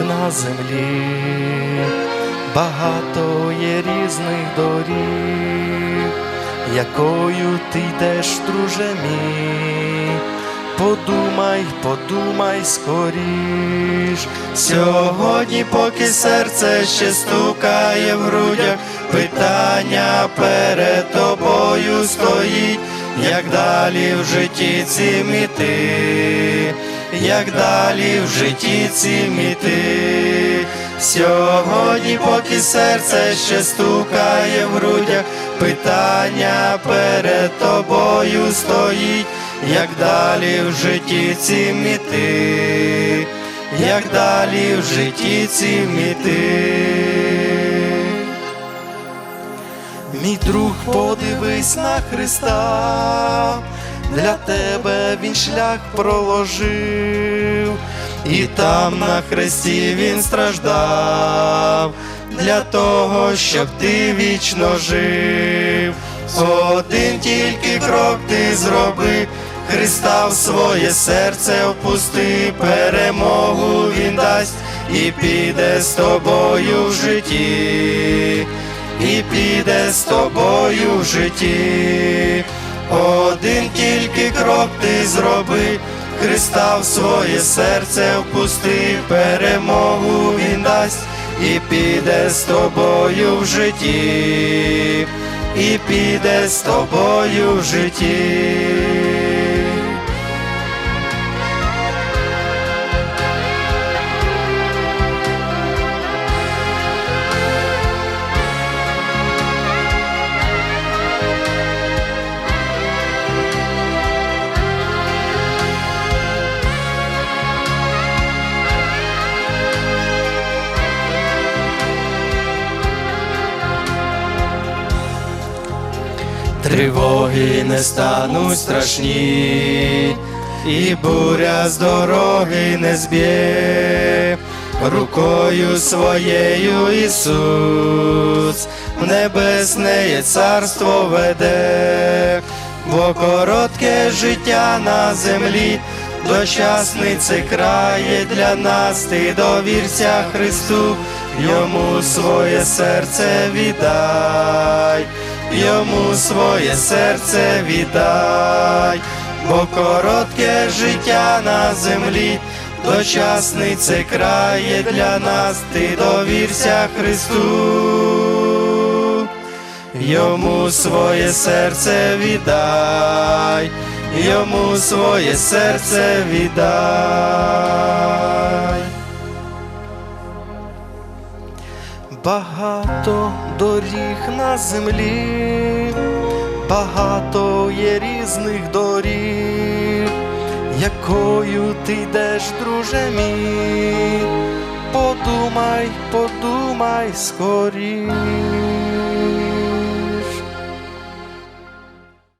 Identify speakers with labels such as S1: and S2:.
S1: на землі, багато є різних доріг, якою ти йдеш, друже мій. Подумай, подумай скоріш. Сьогодні, поки серце ще стукає в грудях, питання перед тобою стоїть, як далі в житті цим іти, як далі в житті цим іти. Сьогодні, поки серце ще стукає в грудях, питання перед тобою стоїть, як далі в житті цим іти, як далі в житті цим іти. Мій друг, подивись на Христа, для тебе він шлях проложив, і там на хресті він страждав, для того, щоб ти вічно жив. Один тільки крок ти зроби, Христа в своє серце впусти, перемогу він дасть і піде з тобою в житті і піде з тобою в житті. Один тільки крок ти зроби, Христа в своє серце впусти, перемогу він дасть і піде з тобою в житті, і піде з тобою в житті. Тривоги не стануть страшні, і буря з дороги не зб'є, рукою своєю Ісус в небесне царство веде, бо коротке життя на землі, дочасний це крає для нас, ти довірся Христу, йому своє серце віддай йому своє серце віддай, бо коротке життя на землі, дочасний це крає для нас, ти довірся Христу, йому своє серце віддай, йому своє серце віддай. Багато доріг на землі, багато є різних доріг, якою ти йдеш, друже мій, подумай, подумай скоріш.